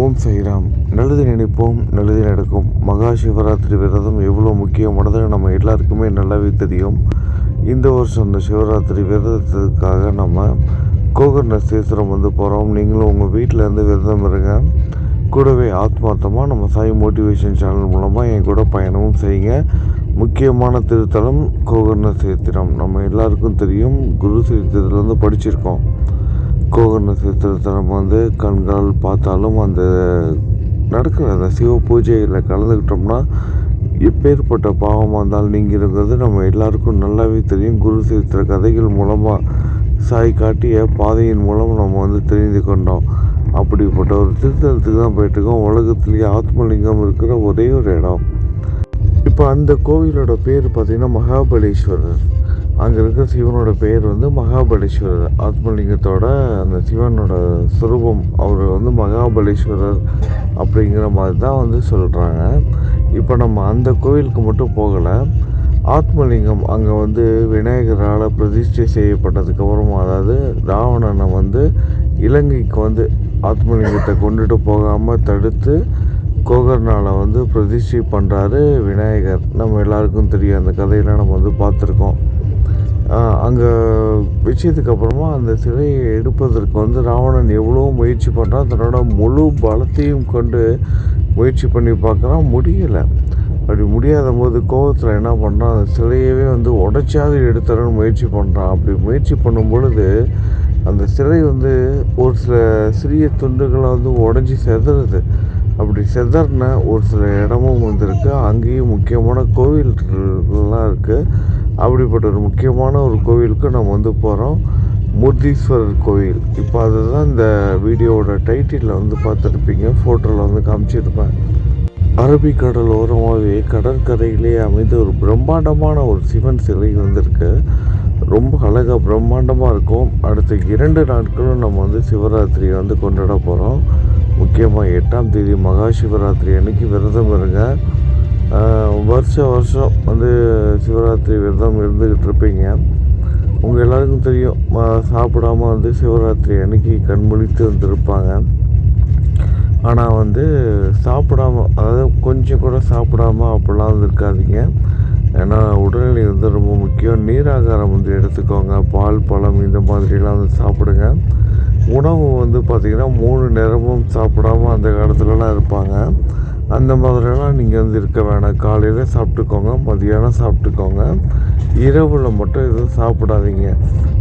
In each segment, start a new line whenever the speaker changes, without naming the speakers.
ஓம் சைராம். நல்லது நினைப்போம் நல்லது நடக்கும். மகா சிவராத்திரி விரதம் எவ்வளோ முக்கியமானது நம்ம எல்லாருக்குமே நல்லாவே தெரியும். இந்த வருஷம் இந்த சிவராத்திரி விரதத்துக்காக நம்ம கோகர்ண சேத்திரம் வந்து போகிறோம் நீங்களும் உங்கள் வீட்டில் இருந்து விரதம் இருங்க. கூடவே ஆத்மார்த்தமாக நம்ம சாய் மோட்டிவேஷன் சேனல் மூலமாக என் கூட பயணமும் செய்யுங்க. முக்கியமான திருத்தலம் கோகர்ண சேத்திரம். நம்ம எல்லாருக்கும் தெரியும் குரு சேத்திரத்துலேருந்து படிச்சிருக்கோம். கோகர்ண நட்சத்திரத்தை நம்ம வந்து கண்கால் பார்த்தாலும் அந்த நடக்கிற அந்த சிவ பூஜையில் கலந்துக்கிட்டோம்னா எப்பேற்பட்ட பாவமாக இருந்தாலும் நீங்கிறங்கிறது நம்ம எல்லாருக்கும் நல்லாவே தெரியும். குரு சேத்திர கதைகள் மூலமாக சாய் காட்டிய பாதையின் மூலம் நம்ம வந்து தெரிந்து கொண்டோம். அப்படிப்பட்ட ஒரு திருத்தலத்துக்கு தான் போயிட்டுருக்கோம். உலகத்துலேயே ஆத்மலிங்கம் இருக்கிற ஒரே ஒரு இடம். இப்போ அந்த கோவிலோட பேர் பார்த்திங்கன்னா மகாபலேஸ்வரர். அங்கே இருக்கிற சிவனோட பேர் வந்து மகாபலேஸ்வரர். ஆத்மலிங்கத்தோட அந்த சிவனோட சுரூபம் அவர் வந்து மகாபலேஸ்வரர் அப்படிங்கிற மாதிரி தான் வந்து சொல்கிறாங்க இப்போ நம்ம அந்த கோவிலுக்கு மட்டும் போகலை. ஆத்மலிங்கம் அங்கே வந்து விநாயகரால் பிரதிஷ்டை செய்யப்பட்டதுக்கப்புறமா அதாவது ராவணனை வந்து இலங்கைக்கு வந்து ஆத்மலிங்கத்தை கொண்டுட்டு போகாமல் தடுத்து கோகர்னால வந்து பிரதிஷ்டை பண்ணுறாரு விநாயகர். நம்ம எல்லாருக்கும் தெரியும் அந்த கதையெல்லாம் நம்ம வந்து பார்த்துருக்கோம். அங்கே விஷயத்துக்கு அப்புறமா அந்த சிலையை எடுப்பதற்கு வந்து ராவணன் எவ்வளோ முயற்சி பண்ணுறான் தன்னோட முழு பலத்தையும் கொண்டு முயற்சி பண்ணி பார்க்குறான். முடியலை. அப்படி முடியாத போது கோபத்தில் என்ன பண்ணுறான் அந்த சிலையவே வந்து உடைச்சாது எடுத்துறன்னு முயற்சி பண்ணுறான் அப்படி முயற்சி பண்ணும் பொழுது அந்த சிலை வந்து ஒரு சில சிறிய துண்டுகளை வந்து உடஞ்சி செதறுது. அப்படி செதறின ஒரு சில இடமும் வந்திருக்கு. அங்கேயும் முக்கியமான கோவில்கள்லாம் இருக்குது அப்படிப்பட்ட ஒரு முக்கியமான ஒரு கோவிலுக்கு நம்ம வந்து போகிறோம் மூர்த்தீஸ்வரர் கோவில். இப்போ அதுதான் இந்த வீடியோவோட டைட்டிலில் வந்து பார்த்துருப்பீங்க. ஃபோட்டோவில் வந்து காமிச்சிருப்பேன். அரபிக்கடல் ஓரமாகவே கடற்கரையிலே அமைந்த ஒரு பிரம்மாண்டமான ஒரு சிவன் சிலை வந்திருக்கு. ரொம்ப அழகாக பிரம்மாண்டமாக இருக்கும். அடுத்த இரண்டு நாட்களும் நம்ம வந்து சிவராத்திரியை வந்து கொண்டாட போகிறோம் முக்கியமாக எட்டாம் தேதி மகா சிவராத்திரி அன்னைக்கு விரதம் இருங்க. வருஷம் வருஷம் வந்து சிவராத்திரி விரதம் இருந்துக்கிட்டு இருப்பீங்க உங்கள் எல்லாருக்கும் தெரியும் சாப்பிடாம வந்து சிவராத்திரி அன்னைக்கு கண்முழித்து வந்திருப்பாங்க. ஆனால் வந்து சாப்பிடாம அதாவது கொஞ்சம் கூட சாப்பிடாம அப்படிலாம் வந்து இருக்காதீங்க. ஏன்னா உடல்நிலை வந்து ரொம்ப முக்கியம். நீராகாரம் வந்து எடுத்துக்கோங்க. பால் பழம் இந்த மாதிரிலாம் வந்து சாப்பிடுங்க. உணவு வந்து பார்த்திங்கன்னா மூணு நேரமும் சாப்பிடாம அந்த காலத்துலலாம் இருப்பாங்க. அந்த மாதிரிலாம் நீங்கள் வந்து இருக்க வேணாம். காலையில் சாப்பிட்டுக்கோங்க மதியானம் சாப்பிட்டுக்கோங்க. இரவில் மட்டும் எதுவும் சாப்பிடாதீங்க.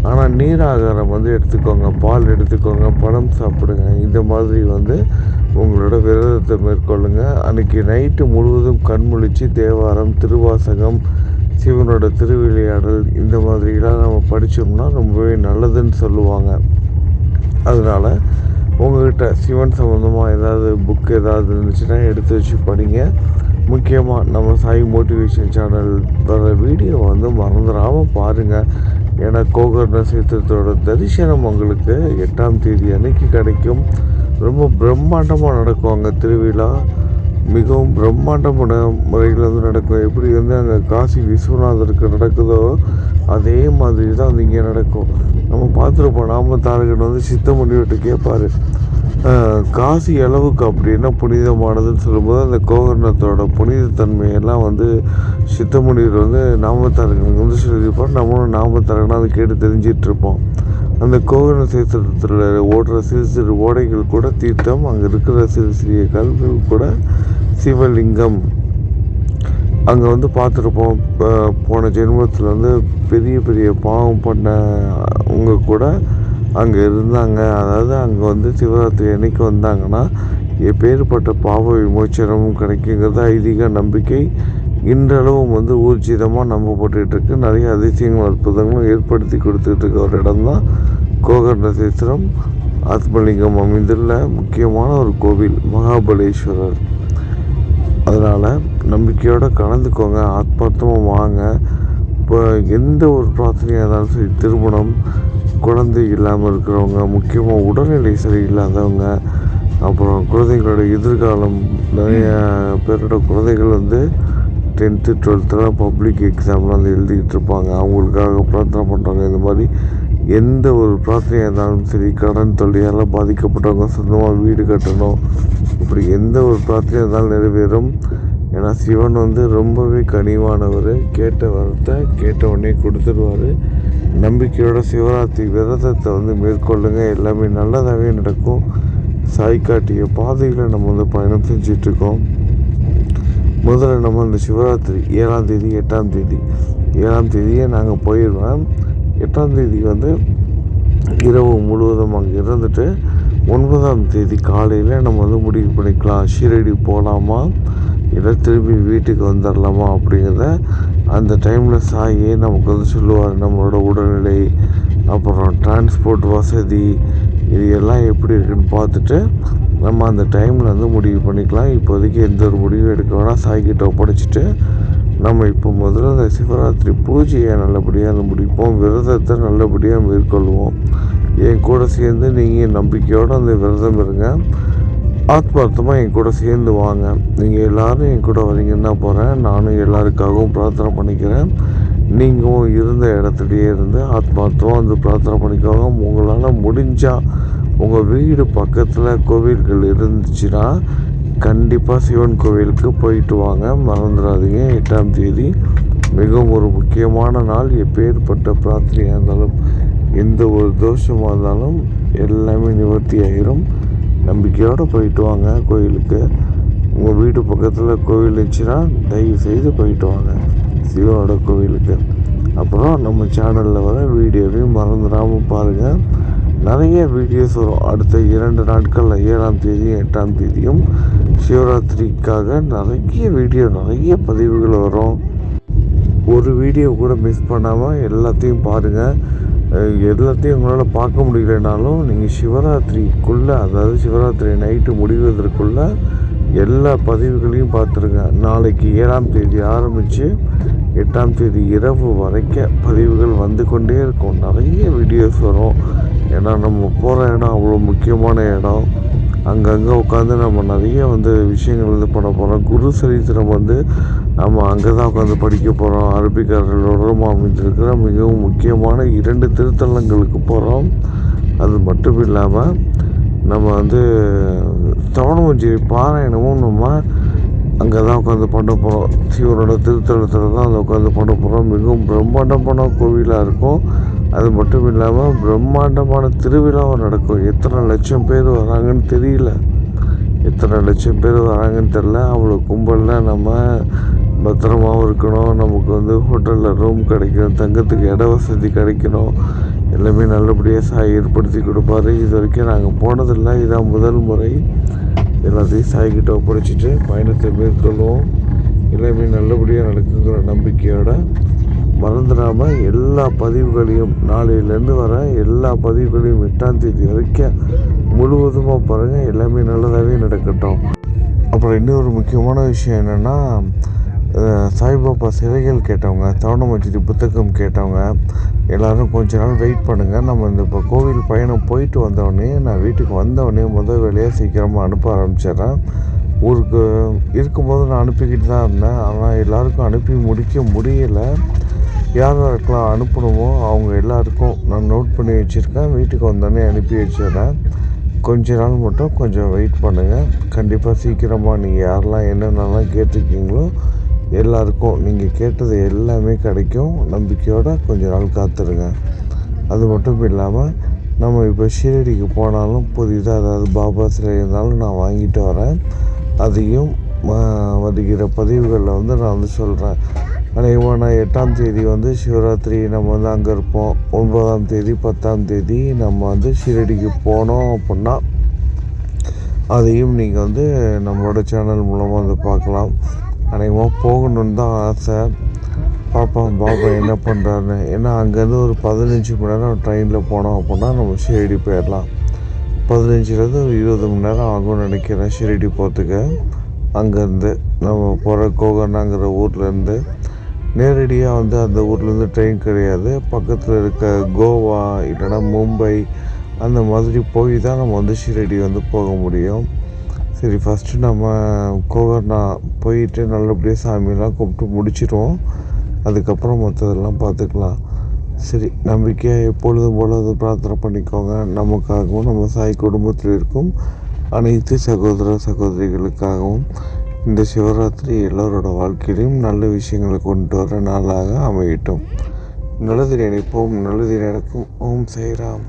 ஆனால் நீர் ஆகாரம் வந்து எடுத்துக்கோங்க. பால் எடுத்துக்கோங்க பழம் சாப்பிடுங்க. இந்த மாதிரி வந்து உங்களோட விரதத்தை மேற்கொள்ளுங்க. அன்றைக்கி நைட்டு முழுவதும் கண்முழிச்சு தேவாரம் திருவாசகம் சிவனோட திருவிளையாடல் இந்த மாதிரிலாம் நம்ம படித்தோம்னா ரொம்பவே நல்லதுன்னு சொல்லுவாங்க. அதனால் உங்கள்கிட்ட சிவன் சம்மந்தமாக ஏதாவது புக் ஏதாவது இருந்துச்சுன்னா எடுத்து வச்சு படிங்க. முக்கியமாக நம்ம சாய் மோட்டிவேஷன் சேனல் வர வீடியோ வந்து மறந்துடாமல் பாருங்கள் ஏன்னா கோகர்ண சேத்திரத்தோட தரிசனம் உங்களுக்கு எட்டாம் தேதி அன்னைக்கு கிடைக்கும். ரொம்ப பிரம்மாண்டமாக நடக்கும் அங்கே திருவிழா. மிகவும் பிரம்மாண்டமான முறையில் வந்து நடக்கும். எப்படி வந்து அங்கே காசி விஸ்வநாதருக்கு நடக்குதோ அதே மாதிரி தான் அது இங்கே நடக்கும். நம்ம பார்த்துருப்போம் நாம தாரகன் வந்து சித்த முனிவர்கிட்ட கேட்பார். காசி அளவுக்கு அப்படின்னா புனிதமானதுன்னு சொல்லும்போது அந்த கோகர்ணத்தோட புனிதத்தன்மையெல்லாம் வந்து சித்தமுனிவர் வந்து நாமத்தாரகனுக்கு வந்து சொல்லியிருப்பார். நம்மளும் நாமத்தாரகனா அதை கேட்டு தெரிஞ்சிட்ருப்போம். அந்த கோகர்ண சேத்திரத்தில் ஓடுற சிறு சிறு ஓடைகள் கூட தீர்த்தம் அங்கே இருக்கிற சிறு சிறிய கல்கள் கூட சிவலிங்கம். அங்கே வந்து பார்த்துருப்போம். போன ஜென்மத்தில் வந்து பெரிய பெரிய பாவம் பண்ண உங்கள் கூட அங்கே இருந்தாங்க. அதாவது அங்கே வந்து சிவராத்திரி அன்னைக்கு வந்தாங்கன்னா எப்பேற்பட்ட பாவ விமோச்சனமும் கிடைக்குங்கிறது ஐதீக நம்பிக்கை இன்றளவும் வந்து ஊர்ஜிதமாக நம்பப்பட்டுருக்கு நிறைய அதிசயங்கள் அற்புதங்களும் ஏற்படுத்தி கொடுத்துட்டு இருக்க ஒரு இடம் தான் கோகர்ண சேத்திரம் ஆத்மலிங்கம் அமைந்துள்ள முக்கியமான ஒரு கோவில் மகாபலேஸ்வரர். அதனால் நம்பிக்கையோடு கலந்துக்கோங்க ஆத்மார்த்தமாக வாங்க. இப்போ எந்த ஒரு பிரார்த்தனையாக இருந்தாலும் சரி திருமணம் குழந்தை இல்லாமல் இருக்கிறவங்க முக்கியமாக உடல்நிலை சரியில்லாதவங்க அப்புறம் குழந்தைகளோட எதிர்காலம் நிறைய பேரோட குழந்தைகள் வந்து டென்த்து டுவெல்த்துலாம் பப்ளிக் எக்ஸாம்லாம் வந்து எழுதிக்கிட்டு இருப்பாங்க. அவங்களுக்காக பிரார்த்தனை பண்ணுறாங்க இந்த மாதிரி எந்த ஒரு பிரார்த்தனையாக இருந்தாலும் சரி கடன் தொல்லையால் பாதிக்கப்பட்டவங்க சொந்தமாக வீடு கட்டணும். இப்படி எந்த ஒரு பிரார்த்தனையாக இருந்தாலும் நிறைவேறும். ஏன்னா சிவன் வந்து ரொம்பவே கனிவானவர். கேட்ட வரத்தை கேட்ட உடனே கொடுத்துருவார். நம்பிக்கையோட சிவராத்திரி விரதத்தை வந்து மேற்கொள்ளுங்க. எல்லாமே நல்லதாகவே நடக்கும். சாய் காட்டிய பாதையில் நம்ம வந்து பயணம் செஞ்சிட்ருக்கோம். முதல்ல நம்ம இந்த சிவராத்திரி ஏழாம் தேதி எட்டாம் தேதி. ஏழாம் தேதியே நாங்கள் போயிடுவேன் எட்டாம் தேதி வந்து இரவு முழுவதும் அங்கே இருந்துட்டு ஒன்பதாம் தேதி காலையில் நம்ம வந்து முடிவு பண்ணிக்கலாம். ஷீரடி போகலாமா இல்லை திரும்பி வீட்டுக்கு வந்துடலாமா அப்படிங்கிறத அந்த டைமில் சாயே நமக்கு வந்து சொல்லுவார் நம்மளோட உடல்நிலை அப்புறம் டிரான்ஸ்போர்ட் வசதி இது எல்லாம் எப்படி இருக்குன்னு பார்த்துட்டு நம்ம அந்த டைமில் வந்து முடிவு பண்ணிக்கலாம். இப்போதைக்கு எந்த ஒரு முடிவும் எடுக்க வேணால் சாய்கிட்ட ஒப்படைச்சிட்டு நம்ம இப்போ முதல்ல இந்த சிவராத்திரி பூஜையை நல்லபடியாக முடிப்போம். விரதத்தை நல்லபடியாக மேற்கொள்வோம். என் கூட சேர்ந்து நீங்கள் நம்பிக்கையோடு அந்த விரதம் இருங்க. ஆத்மார்த்தமாக என் கூட சேர்ந்து வாங்க. நீங்கள் எல்லோரும் என் கூட வரீங்கன்னு தான் போகிறேன் நானும் எல்லாருக்காகவும் பிரார்த்தனை பண்ணிக்கிறேன். நீங்களும் இருந்த இடத்துலையே இருந்து ஆத்மார்த்தமாக வந்து பிரார்த்தனை பண்ணிக்கோங்க. உங்களால் முடிஞ்சால் உங்கள் வீடு பக்கத்தில் கோவில்கள் இருந்துச்சுன்னா கண்டிப்பாக சிவன் கோவிலுக்கு போயிட்டு வாங்க. மறந்துடாதீங்க. எட்டாம் தேதி மிகவும் ஒரு முக்கியமான நாள். எப்பேற்பட்ட பிரார்த்தனையாக இருந்தாலும் எந்த ஒரு தோஷமாக இருந்தாலும் எல்லாமே நிவர்த்தி ஆகிரும் நம்பிக்கையோடு போயிட்டு வாங்க கோயிலுக்கு. உங்கள் வீட்டு பக்கத்தில் கோவில் இருந்துச்சுன்னா தயவு செய்து போயிட்டு வாங்க. சிவனோட கோவிலுக்கு. அப்புறம் நம்ம சேனலில் வர வீடியோவையும் மறந்துடாமல் பாருங்கள் நிறைய வீடியோஸ் வரும். அடுத்த இரண்டு நாட்களில் ஏழாம் தேதியும் எட்டாம் தேதியும் சிவராத்திரிக்காக நிறைய வீடியோ நிறைய பதிவுகள் வரும். ஒரு வீடியோ கூட மிஸ் பண்ணாமல் எல்லாத்தையும் பாருங்கள் எல்லாத்தையும் உங்களால் பார்க்க முடியலனாலும் நீங்கள் சிவராத்திரிக்குள்ளே அதாவது சிவராத்திரி நைட்டு முடிவதற்குள்ளே எல்லா பதிவுகளையும் பார்த்துருங்க. நாளைக்கு ஏழாம் தேதி ஆரம்பித்து எட்டாம் தேதி இரவு வரைக்கும் பதிவுகள் வந்து கொண்டே இருக்கும். நிறைய வீடியோஸ் வரும். ஏன்னா நம்ம போகிற இடம் அவ்வளோ முக்கியமான இடம். அங்கங்கே உட்காந்து நம்ம நிறைய வந்து விஷயங்கள் இது பண்ண போகிறோம் குரு சரித்திரம் வந்து நம்ம அங்கே தான் உட்காந்து படிக்க போகிறோம் அரபிக்காரர்களோட அமைந்திருக்கிற மிகவும் முக்கியமான இரண்டு திருத்தலங்களுக்கு போகிறோம் அது மட்டும் இல்லாமல் நம்ம வந்து தவணமஞ்சி பாராயணமும் நம்ம அங்கே தான் உட்காந்து பண்ண போகிறோம் சிவனோட திருத்தலத்தில் தான் அதை உட்காந்து பண்ண போகிறோம் மிகவும் பிரம்மாண்டமான கோவிலாக இருக்கும். அது மட்டும் இல்லாமல் பிரம்மாண்டமான திருவிழாவும் நடக்கும். எத்தனை லட்சம் பேர் வராங்கன்னு தெரியல. எத்தனை லட்சம் பேர் வராங்கன்னு தெரில அவ்வளோ கும்பலில் நம்ம பத்திரமாவும் இருக்கணும். நமக்கு வந்து ஹோட்டலில் ரூம் கிடைக்கணும். தங்கத்துக்கு இட வசதி கிடைக்கணும். எல்லாமே நல்லபடியாக சாய் ஏற்படுத்தி கொடுப்பாரு. இது வரைக்கும் நாங்கள் போனதில்லை. இதான் முதல் முறை. எல்லாத்தையும் சாய்கிட்ட ஒப்படைச்சிட்டு பயணத்தை மேற்கொள்வோம். எல்லாமே நல்லபடியாக நடக்குங்கிற நம்பிக்கையோட மறந்துடாமல் எல்லா பதிவுகளையும் நாளையிலேருந்து வர எல்லா பதிவுகளையும் எட்டாம் தேதி வரைக்கும் முழுவதுமாக பாருங்கள் எல்லாமே நல்லதாகவே நடக்கட்டும். அப்புறம் இன்னொரு முக்கியமான விஷயம் என்னென்னா சாய்பாபா சிலைகள் கேட்டவங்க தவணமச்சிரி புத்தகம் கேட்டவங்க எல்லோரும் கொஞ்ச நாள் வெயிட் பண்ணுங்கள் நம்ம இந்த இப்போ கோவில் பயணம் போயிட்டு வந்தவொடனே நான் வீட்டுக்கு வந்தவொடனே முதல் வேலையாக சீக்கிரமாக அனுப்ப ஆரம்பிச்சிட்றேன். ஊருக்கு இருக்கும்போது நான் அனுப்பிக்கிட்டு தான் இருந்தேன். ஆனால் எல்லாருக்கும் அனுப்பி முடிக்க முடியலை. யார் யாருக்கெல்லாம் அனுப்பணுமோ அவங்க எல்லாருக்கும் நான் நோட் பண்ணி வச்சுருக்கேன். வீட்டுக்கு வந்தோடனே அனுப்பி வச்சிடுறேன். கொஞ்ச நாள் மட்டும் கொஞ்சம் வெயிட் பண்ணுங்கள் கண்டிப்பாக சீக்கிரமாக நீங்கள் யாரெல்லாம் என்னென்னலாம் கேட்டிருக்கீங்களோ எல்லாருக்கும் நீங்கள் கேட்டது எல்லாமே கிடைக்கும். நம்பிக்கையோடு கொஞ்ச நாள் காத்துருங்க அது மட்டும் இல்லாமல் நம்ம இப்போ ஷீரடிக்கு போனாலும் புதிதாக அதாவது பாபா சிலை இருந்தாலும் நான் வாங்கிட்டு வரேன். அதையும் வருகிற பதிவுகளில் வந்து நான் வந்து சொல்கிறேன் அநேகமாக நான் எட்டாம் தேதி வந்து சிவராத்திரி. நம்ம வந்து அங்கே இருப்போம். ஒன்பதாம் தேதி பத்தாம் தேதி நம்ம வந்து ஷிரடிக்கு போனோம் அப்படின்னா அதையும் நீங்கள் வந்து நம்மளோட சேனல் மூலமாக வந்து பார்க்கலாம். அநேகமாக போகணுன்னு தான் ஆசை. பார்ப்போம் பாப்பா என்ன பண்ணுறாருன்னு ஏன்னா அங்கேருந்து ஒரு பதினஞ்சு மணி நேரம் ட்ரெயினில் போனோம் அப்படின்னா நம்ம ஷிரடி போயிடலாம். பதினஞ்சுலேருந்து ஒரு இருபது மணி நேரம் ஆகும்னு நினைக்கிறேன் ஷிரடி போகிறதுக்கு அங்கேருந்து நம்ம போகிற கோகனாங்கிற ஊர்லேருந்து. நேரடியாக வந்து அந்த ஊர்லேருந்து ட்ரெயின் கிடையாது. பக்கத்தில் இருக்க கோவா இல்லைனா மும்பை அந்த மாதிரி போய் தான் நம்ம வந்து ஷீரடி வந்து போக முடியும். சரி ஃபஸ்ட்டு நம்ம கோகர்னா போயிட்டு நல்லபடியாக சாமியெல்லாம் கும்பிட்டு முடிச்சிடுவோம். அதுக்கப்புறம் மற்றதெல்லாம் பார்த்துக்கலாம். சரி நம்பிக்கையாக எப்பொழுதும் போல அது பிரார்த்தனை பண்ணிக்கோங்க. நமக்காகவும் நம்ம சாய் குடும்பத்தில் இருக்கும் அனைத்து சகோதர சகோதரிகளுக்காகவும். இந்த சிவராத்திரி எல்லோரோட வாழ்க்கையிலும் நல்ல விஷயங்களை கொண்டு வர நாளாக அமையட்டும். நல்லது நினைப்போம் நல்லது நடக்கும். ஓம் சைராம்.